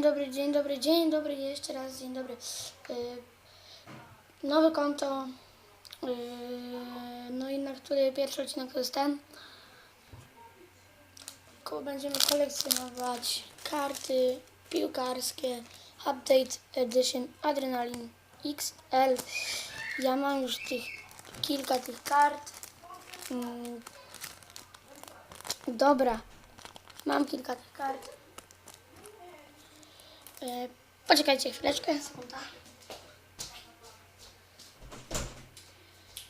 Dzień dobry, dzień dobry, dzień dobry, jeszcze raz dzień dobry. Yy, nowe konto, yy, no i na który pierwszy odcinek to jest ten. Będziemy kolekcjonować karty piłkarskie Update Edition Adrenaline XL. Ja mam już tych kilka tych kart. Mm. Dobra, mam kilka tych kart. E, Poczekajcie chwileczkę, sekunda.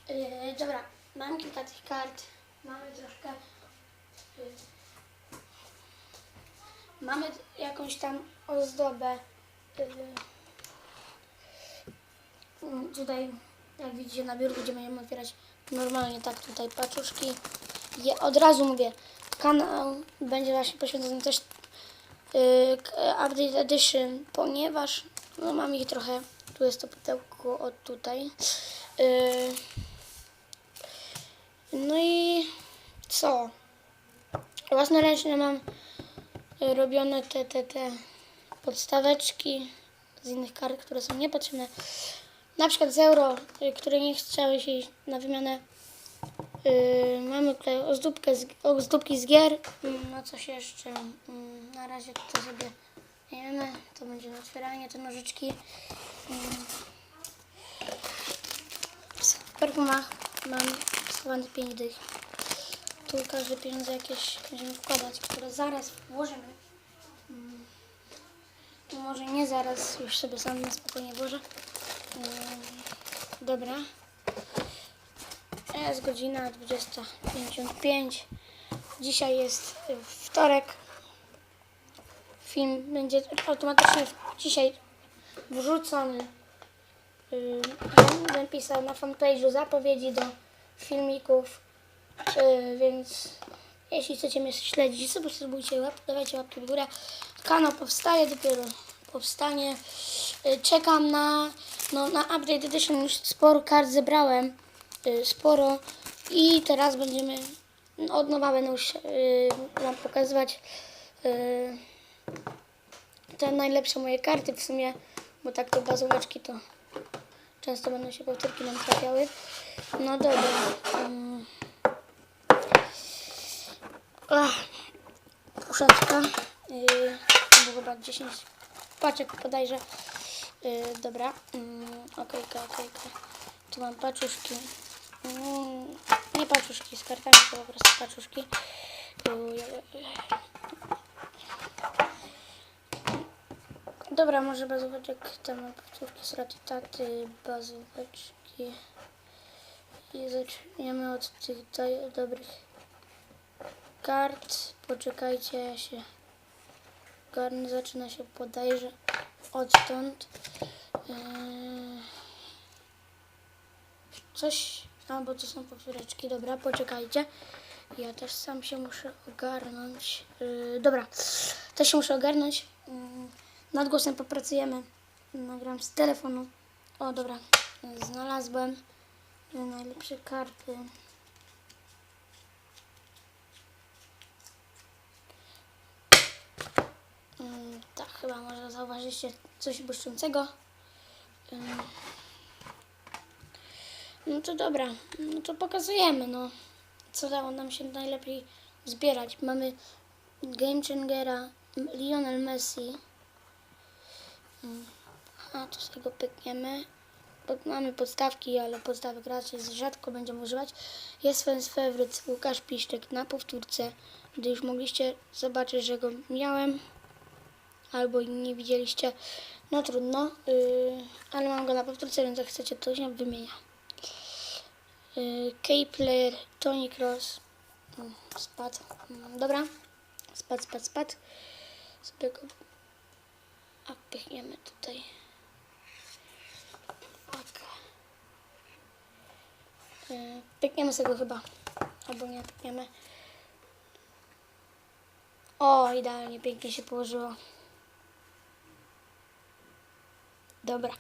E, Dobra, mam kilka tych kart. Mamy troszkę. e, Mamy jakąś tam ozdobę. e, mm, Tutaj, jak widzicie na biurku, gdzie będziemy otwierać normalnie tak tutaj paczuszki. Je, od razu mówię, kanał będzie właśnie poświęcony też y, Update Edition, ponieważ no, mam ich trochę. Tu jest to pudełko od tutaj. Y, no i co? Własnoręcznie mam y, robione te, te, te podstaweczki z innych kart, które są niepotrzebne. Na przykład z euro, y, które nie chciały się iść na wymianę. Yy, mamy tutaj ozdóbkę z, ozdóbki z gier. No coś jeszcze. Mm, na razie to sobie wiemy. To będzie otwieranie te nożyczki. Mm. W perfumach mam schowane 5 dych. Tu każde pieniądze jakieś będziemy wkładać, które zaraz włożymy. No może nie zaraz, już sobie sam na spokojnie włożę. Mm. Dobra. Jest godzina 20.55. Dzisiaj jest wtorek. Film będzie automatycznie dzisiaj wrzucony. Będę pisał na fanpage'u zapowiedzi do filmików, y, więc jeśli chcecie mnie śledzić, subskrybujcie, łap, dawajcie łapki w górę. Kanał powstaje, dopiero powstanie. Y, Czekam na, no, na Update Edition, już sporo kart zebrałem y, sporo i teraz będziemy od nowa będę już y, Wam pokazywać y, te najlepsze moje karty w sumie, bo tak to bazóweczki to często będą się powtórki nam trafiały. No dobra. Mm. Ach. Yy, chyba 10 paczek podajże. Yy, dobra. Mm, okejka, okejka. Tu mam paczuszki. Mm, nie paczuszki z kartami, to po prostu paczuszki. Uj, Dobra, może bazóweczek, tam powtórki z taty, bazóweczki. I zaczniemy od tych do, dobrych kart. Poczekajcie, ja się garnę, zaczyna się podajże odtąd. Yy, coś, a bo to są powtóreczki, dobra, poczekajcie. Ja też sam się muszę ogarnąć. Yy, dobra, też się muszę ogarnąć. Yy, nad głosem popracujemy. Nagram z telefonu. O, dobra, znalazłem yy, najlepsze karty. Yy, tak, chyba może zauważycie coś błyszczącego. Yy, no to dobra, no to pokazujemy, no. Co dało nam się najlepiej zbierać. Mamy Game Changera, Lionel Messi. A, to sobie go pykniemy. Mamy podstawki, ale podstawek raczej rzadko będziemy używać. Jest fan favorite Łukasz Piszczek na powtórce, gdy już mogliście zobaczyć, że go miałem. Albo nie widzieliście. No trudno, yy, ale mam go na powtórce, więc jak chcecie, to się wymienia. Yy, K-Player, Tony Cross. Mm, Spadł. Mm, Dobra. Spadł, spadł, spadł. Sobie go odpychniemy tutaj. Tak. Yy, Pykniemy sobie go chyba. Albo nie pykniemy. O, idealnie, pięknie się położyło. Dobra.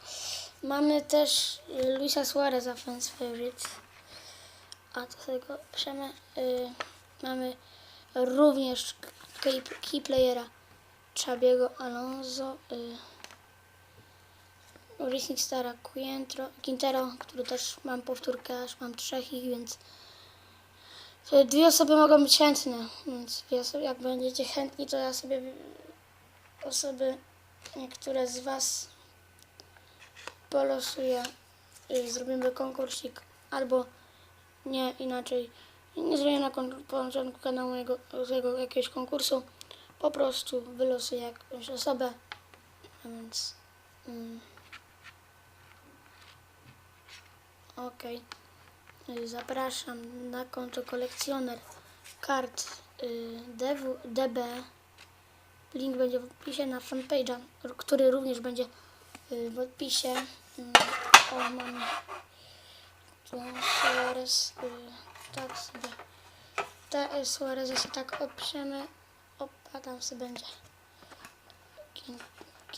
Mamy też Luisa Suareza, fans favorite. A to sobie go piszemy. Y, mamy również key, key playera Czabiego Alonso, y, Racing Stara Quintero, Quintero, który też mam powtórkę, aż mam trzech ich, więc dwie osoby mogą być chętne, więc osoby, jak będziecie chętni, to ja sobie osoby, niektóre z Was polosuję, y, zrobimy konkursik, albo nie inaczej, nie zrobię na początku kanału mojego, jakiegoś konkursu, po prostu wylosuję jakąś osobę, więc mm, Y, zapraszam na konto kolekcjoner kart y, DW, DB, link będzie w opisie na fanpage'a, który również będzie y, w opisie, Mm, o mam Suarez, y, tak sobie, te Suarez tak oprzemy, opa tam sobie będzie. Quin-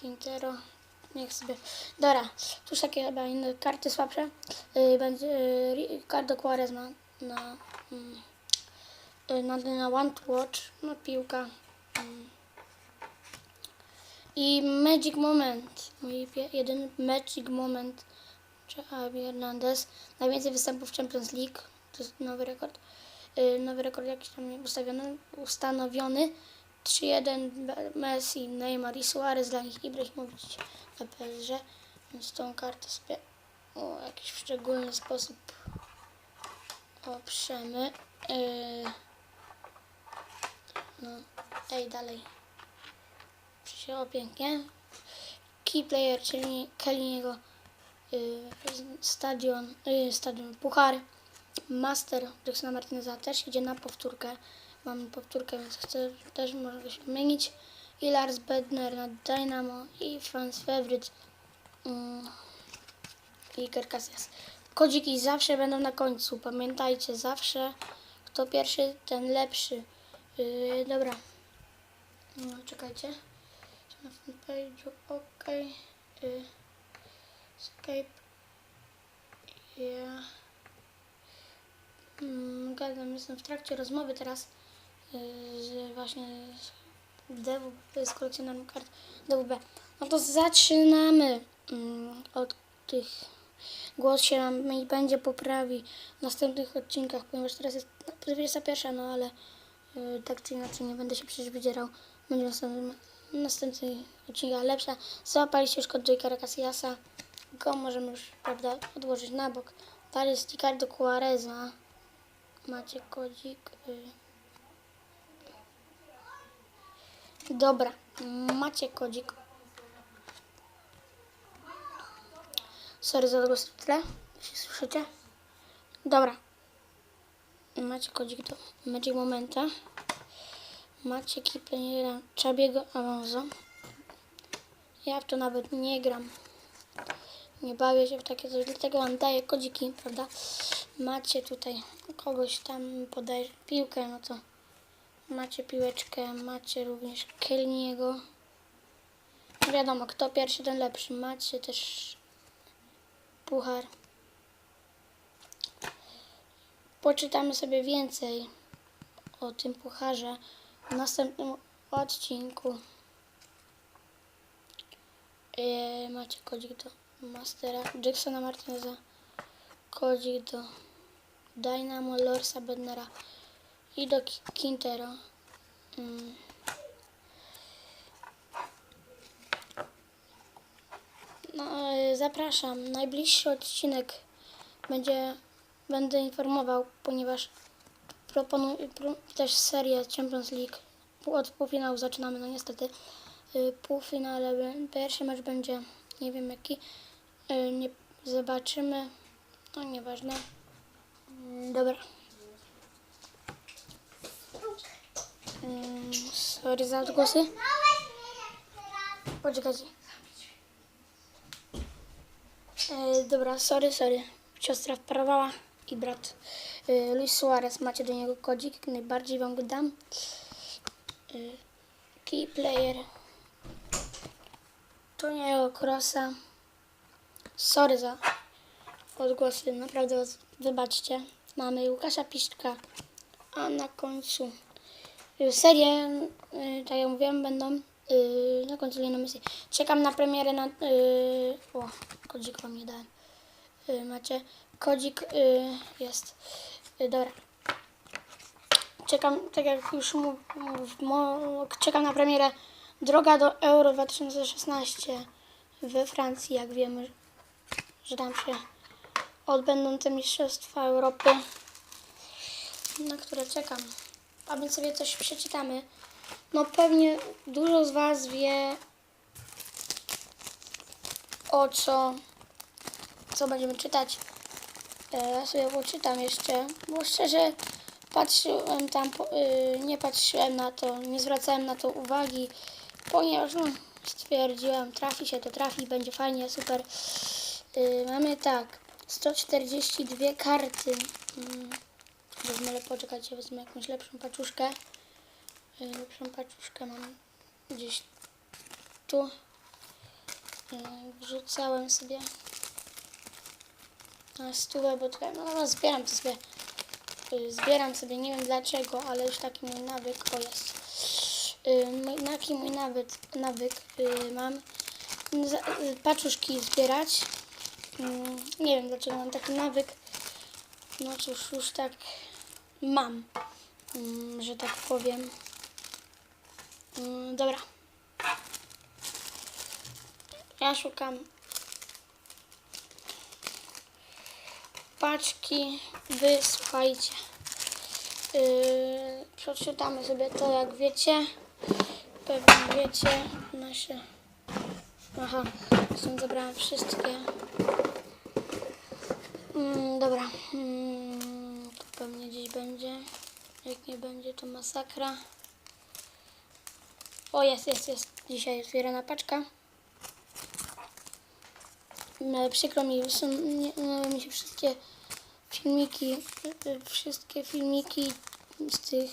Quintero, niech sobie, dobra, tu już takie chyba inne karty słabsze, y, będzie y, Ricardo Quarez na, na, mm, y, na, na One to Watch, no piłka, mm. i Magic Moment, mój jedyny Magic Moment, Javi Hernandez, najwięcej występów w Champions League, to jest nowy rekord, nowy rekord jakiś tam ustawiony, ustanowiony, 3-1 Be- Messi, Neymar i Suarez dla nich Ibrahimowicz na PSG, więc tą kartę sobie w jakiś szczególny sposób oprzemy. Yy, no, ej, dalej. Przysięło pięknie. Key player, czyli Kelly'ego yy, stadion, yy, stadion Puchar. Master Jacksona Martineza też idzie na powtórkę. Mam powtórkę, więc chcę też może się wymienić. I Lars Bedner na Dynamo i Franz Fevrit mm, i Iker Casillas. Kodziki zawsze będą na końcu. Pamiętajcie, zawsze kto pierwszy, ten lepszy. Yy, dobra. No, czekajcie. Na fanpage'u, ok. Yy, Skype. Yeah. Mm, gadam, jestem w trakcie rozmowy teraz z właśnie z, DW, z kolekcjonerem kart DWB. No to zaczynamy mm, od tych głos się nam mi będzie poprawi w następnych odcinkach, ponieważ teraz jest no, 21, no ale yy, tak czy inaczej nie będę się przecież wydzierał. Będzie w następnym, następnych odcinkach lepsza. Złapaliście już kod J.K. Casillasa. Go możemy już, prawda, odłożyć na bok. Dalej jest Ricardo Quareza. Macie kodzik. Y. Dobra, macie kodzik. Sorry za w tle. Jeśli słyszycie? Dobra. Macie kodzik do Magic Momenta. Macie kipeniera Czabiego Alonso. Ja w to nawet nie gram. Nie bawię się w takie coś, dlatego wam daję kodziki, prawda? Macie tutaj kogoś tam podaje piłkę, no to macie piłeczkę, macie również Kelniego. Wiadomo, kto pierwszy, ten lepszy. Macie też puchar. Poczytamy sobie więcej o tym pucharze w następnym odcinku. Yy, macie kodzik do Mastera, Jacksona Martineza, kodzik do Dynamo, Lorsa Bednera i do Quintero. Mm. No, yy, zapraszam. Najbliższy odcinek będzie, będę informował, ponieważ proponuję pro, też serię Champions League. Od półfinału zaczynamy, no niestety. Y, półfinale, pierwszy mecz będzie, nie wiem jaki, y, nie zobaczymy, no nieważne. Dobra. Sorry za odgłosy. Poczekajcie. E, dobra, sorry, sorry. Siostra wparowała i brat e, Luis Suarez. Macie do niego kodzik, najbardziej wam go dam. E, key player. Toniego Krosa. Sorry za odgłosy, naprawdę wybaczcie. Mamy Łukasza Piszczka, a na końcu y, serie, y, tak jak mówiłam, będą Yy, na końcu Lionel Messi. Czekam na premierę na... O, kodzik wam nie dałem. Macie. Kodzik jest. Dobra. Czekam, tak jak już mo, czekam na premierę Droga do Euro 2016 we Francji, jak wiemy, że tam się odbędą te Mistrzostwa Europy, na które czekam. A więc sobie coś przeczytamy. No pewnie dużo z Was wie o co, co będziemy czytać. E, Ja sobie poczytam jeszcze, bo szczerze patrzyłem tam, y, nie patrzyłem na to, nie zwracałem na to uwagi, ponieważ no, stwierdziłem, trafi się to trafi, będzie fajnie, super. Y, Mamy tak, 142 karty. Mm, Wezmę, ale poczekajcie, wezmę jakąś lepszą paczuszkę. Y, Lepszą paczuszkę mam gdzieś tu. Y, Wrzucałem sobie na stówę, bo tutaj, no, no zbieram to sobie. Y, Zbieram sobie, nie wiem dlaczego, ale już taki mój nawyk, o jest. Taki mój nawyk, nawyk mam paczuszki zbierać. Mm, Nie wiem dlaczego mam taki nawyk. No cóż, już tak mam, mm, że tak powiem. Mm, Dobra. Ja szukam paczki. Wy słuchajcie. Yy, przeczytamy sobie to, jak wiecie. Pewnie wiecie. Nasze. Aha, stąd zabrałam wszystkie. Mm, dobra. Mm, to pewnie gdzieś będzie. Jak nie będzie, to masakra. O, jest, jest, jest. Dzisiaj jest zbierana paczka. No, przykro mi, są, nie, no, mi się wszystkie filmiki, wszystkie filmiki z tych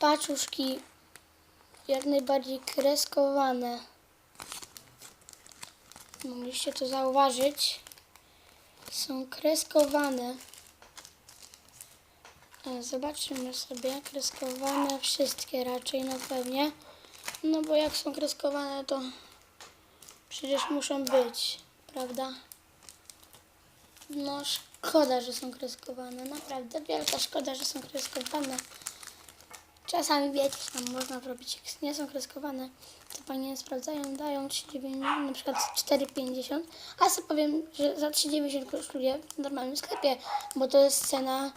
paczuszki jak najbardziej kreskowane. Mogliście to zauważyć. Są kreskowane. E, Zobaczymy sobie. Kreskowane wszystkie raczej, no pewnie. No bo jak są kreskowane, to przecież muszą być, prawda? No szkoda, że są kreskowane. Naprawdę wielka szkoda, że są kreskowane. Czasami wiecie, tam można zrobić, jak nie są kreskowane, to panie sprawdzają, dają 3,90, na przykład 4,50, a sobie powiem, że za 3,90 kosztuje w normalnym sklepie, bo to jest cena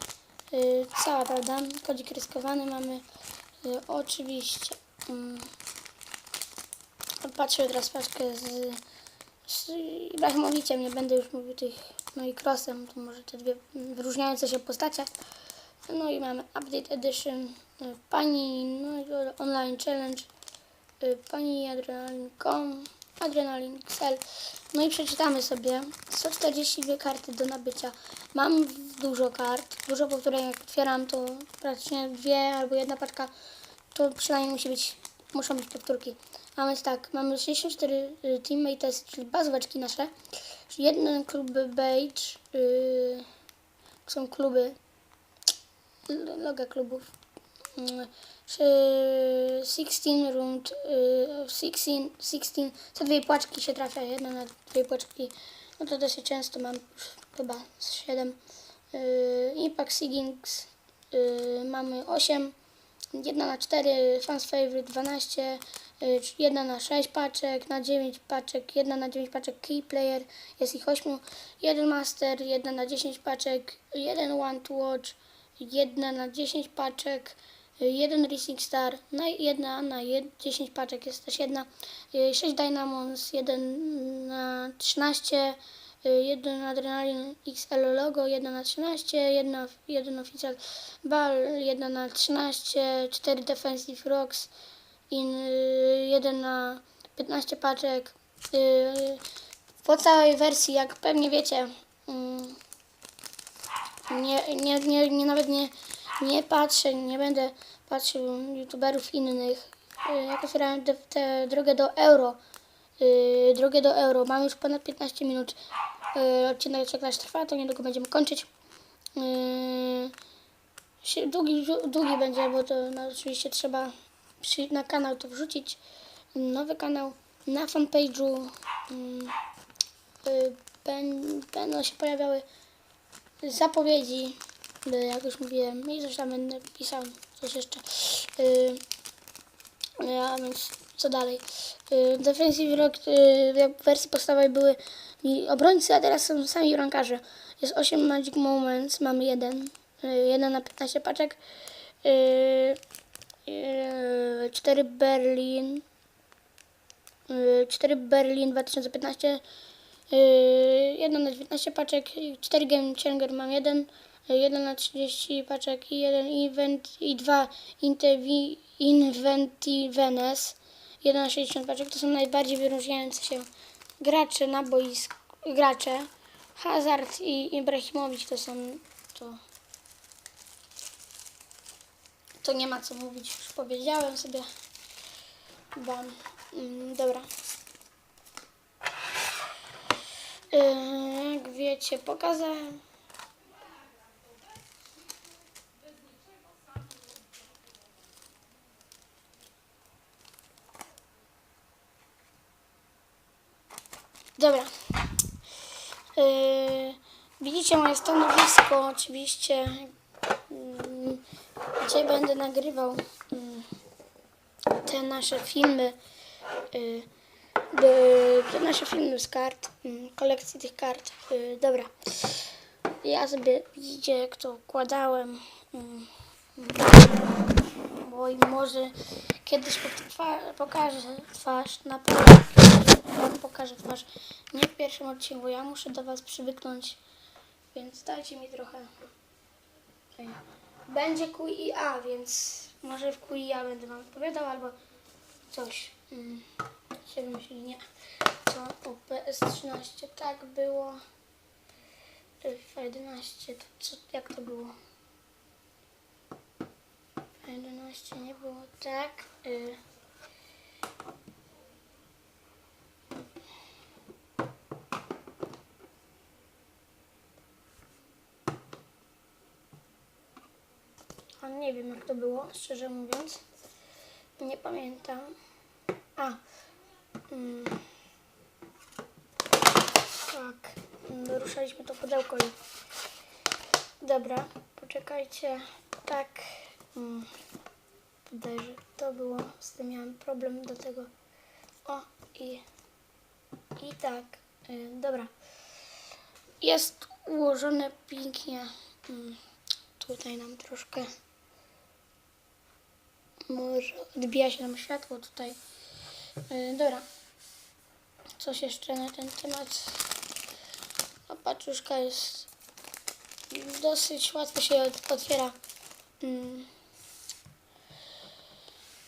y, cała, prawda? Kodzik kreskowany mamy y, oczywiście. Mm, Patrzę teraz paczkę z, z Ibrahimowiciem, nie będę już mówił tych, no i Crossem, to może te dwie wyróżniające się postacie. No i mamy Update Edition, y, Pani no, i Online Challenge, Pani Adrenaline.com, Adrenaline XL. No i przeczytamy sobie 142 karty do nabycia. Mam dużo kart, dużo powtórzeń, jak otwieram to praktycznie dwie albo jedna paczka, to przynajmniej musi być, muszą być powtórki. A więc tak, mamy 64 y, teammates, czyli bazóweczki nasze, jeden klub beige, y, są kluby loga klubów. Czy 16 rund, y, 16, 16, co dwie płaczki się trafia, jedna na dwie płaczki, no to dosyć często mam już chyba z 7. Y, Impact Seedings y, mamy 8, jedna na 4, Fans Favorite 12, y, jedna na 6 paczek, na 9 paczek, jedna na 9 paczek Key Player, jest ich 8, jeden Master, jedna na 10 paczek, jeden One to Watch, jedna na 10 paczek, y, jeden Racing Star, na jedna na jed, 10 paczek jest też jedna, 6 Dynamons, jeden na 13, y, jeden Adrenaline XL logo, jedna na 13, jedna, jeden Official Ball, jedna na 13, 4 Defensive Rocks, in, y, jeden na 15 paczek. y, Po całej wersji, jak pewnie wiecie, mm, nie, nie, nie, nie nawet nie, nie patrzę, nie będę patrzył youtuberów innych. Y, Jak otwierałem tę- drogę do euro, y, drogę do euro, mam już ponad 15 minut. Y, Odcinek jak nasz trwa, to niedługo będziemy kończyć. Y, się, długi, długi będzie, bo to no, oczywiście trzeba przy, na kanał to wrzucić. Nowy kanał na fanpage'u mm, y, ben, będą się pojawiały zapowiedzi, jak już mówiłem, i coś tam będę pisał, coś jeszcze. Y, a więc co dalej? Y, Defensive Rock y, w wersji podstawowej były i obrońcy, a teraz są sami bramkarze. Jest 8 Magic Moments, mamy jeden. y, Jeden na 15 paczek. y, y, 4 Berlin. y, 4 Berlin 2015. y, Jedna na 19 paczek. 4 Game Changer mam jeden. Y, Jeden na 30 paczek i jeden event i dwa Intevi- Inventivenes. 1 na 60 paczek to są najbardziej wyróżniające się gracze na boisku. Gracze. Hazard i Ibrahimowicz to są to. To nie ma co mówić, już powiedziałem sobie wam. Mm, dobra. Yy, jak wiecie, pokazałem. Dobra. Yy, widzicie moje stanowisko, oczywiście, gdzie będę nagrywał yy, te nasze filmy, yy, te nasze filmy z kart, yy, kolekcji tych kart. Yy, dobra. Ja sobie, widzicie, jak to układałem. Bo i może kiedyś pokażę twarz na wam pokażę twarz nie w pierwszym odcinku. Ja muszę do was przywyknąć, więc dajcie mi trochę. Będzie Q i A, więc może w Q i A będę wam odpowiadał albo coś. Mm. Się wymyśli, nie. Co o PS13 tak było. FIFA 11 to co, jak to było? 11 nie było tak. Y A nie wiem jak to było, szczerze mówiąc. Nie pamiętam. A. Mm. Tak. Ruszaliśmy to pudełko i... Dobra, poczekajcie. Tak. Mm. Bodajże to było. Z tym miałem problem do tego. O i... I tak. Y, dobra. Jest ułożone pięknie. Mm. Tutaj nam troszkę może odbija się nam światło tutaj. Yy, dobra. Coś jeszcze na ten temat. A paczuszka jest dosyć łatwo się ot- otwiera. Mm.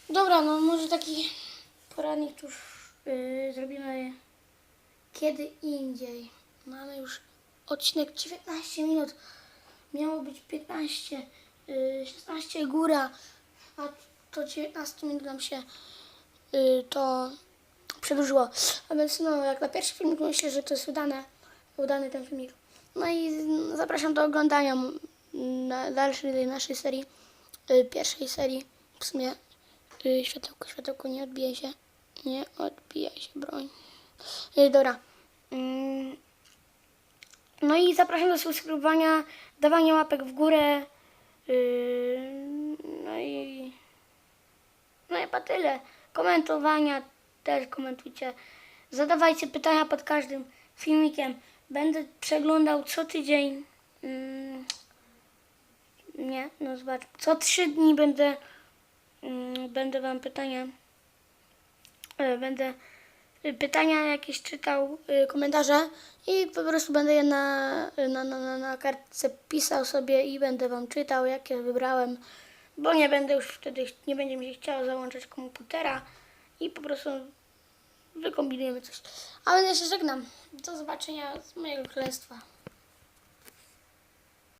Dobra, no może taki poradnik już yy, zrobimy kiedy indziej. Mamy już odcinek 19 minut. Miało być 15, yy, 16 góra, a to 19 minut nam się yy, to przedłużyło. A więc no, jak na pierwszy filmik myślę, że to jest udane, udany ten filmik. No i zapraszam do oglądania na dalszej naszej serii, yy, pierwszej serii. W sumie yy, światełko, światełko nie odbija się, nie odbija się broń. Yy, dobra. Mm. No i zapraszam do subskrybowania, dawania łapek w górę. Yy, no i. No chyba tyle. Komentowania też komentujcie. Zadawajcie pytania pod każdym filmikiem. Będę przeglądał co tydzień. Mm, nie, no zobacz. Co trzy dni będę. Mm, będę wam pytania. e, Będę pytania jakieś czytał, y, komentarze i po prostu będę je na, na, na, na kartce pisał sobie i będę wam czytał, jakie wybrałem, bo nie będę już wtedy, nie będzie mi się chciało załączać komputera i po prostu wykombinujemy coś. A ja się żegnam. Do zobaczenia z mojego królestwa.